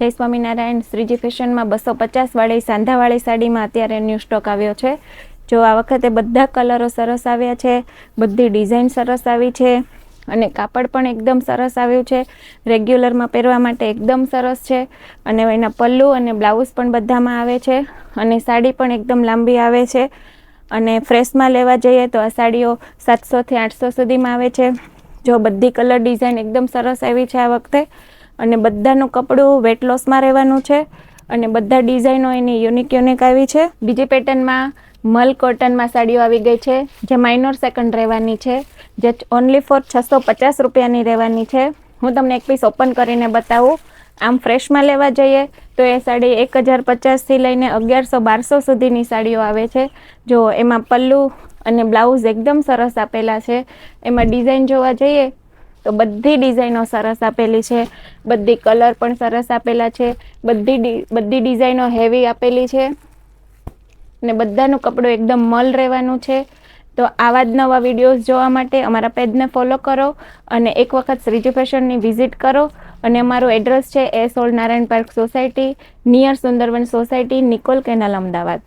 જય સ્વામિનારાયણ. શ્રીજી ફેશનમાં બસો પચાસવાળી સાંધાવાળી સાડીમાં અત્યારે ન્યૂ સ્ટોક આવ્યો છે. જો આ વખતે બધા કલરો સરસ આવ્યા છે, બધી ડિઝાઇન સરસ આવી છે અને કાપડ પણ એકદમ સરસ આવ્યું છે. રેગ્યુલરમાં પહેરવા માટે એકદમ સરસ છે અને એના પલ્લુ અને બ્લાઉઝ પણ બધામાં આવે છે અને સાડી પણ એકદમ લાંબી આવે છે. અને ફ્રેશમાં લેવા જઈએ તો આ સાડીઓ સાતસોથી આઠસો સુધીમાં આવે છે. જો બધી કલર ડિઝાઇન એકદમ સરસ આવી છે આ વખતે અને બધાનું કપડું વેટ લોસમાં રહેવાનું છે અને બધા ડિઝાઇનો એની યુનિક યુનિક આવી છે. બીજી પેટર્નમાં મલ કોટનમાં સાડીઓ આવી ગઈ છે, જે માઇનોર સેકન્ડ રહેવાની છે, જે ઓનલી ફોર છસો પચાસ રૂપિયાની રહેવાની છે. હું તમને એક પીસ ઓપન કરીને બતાવું. આમ ફ્રેશમાં લેવા જઈએ તો એ સાડી એક હજાર પચાસથી લઈને અગિયારસો બારસો સુધીની સાડીઓ આવે છે. જો એમાં પલ્લુ અને બ્લાઉઝ એકદમ સરસ આપેલા છે. એમાં ડિઝાઇન જોવા જઈએ તો બધી ડિઝાઇનો સરસ આપેલી છે, બધી કલર પણ સરસ આપેલા છે, બધી બધી ડિઝાઇનો હેવી આપેલી છે. ને બધાનું કપડું એકદમ મલ રહેવાનું છે. તો આવા જ નવા વિડીયોઝ જોવા માટે અમારા પેજને ફોલો કરો અને એક વખત શ્રીજી ફેશનની વિઝિટ કરો. અને અમારું એડ્રેસ છે એ Sol Narayan park society, near Sundarvan society, Nikol canal, Ahmedabad.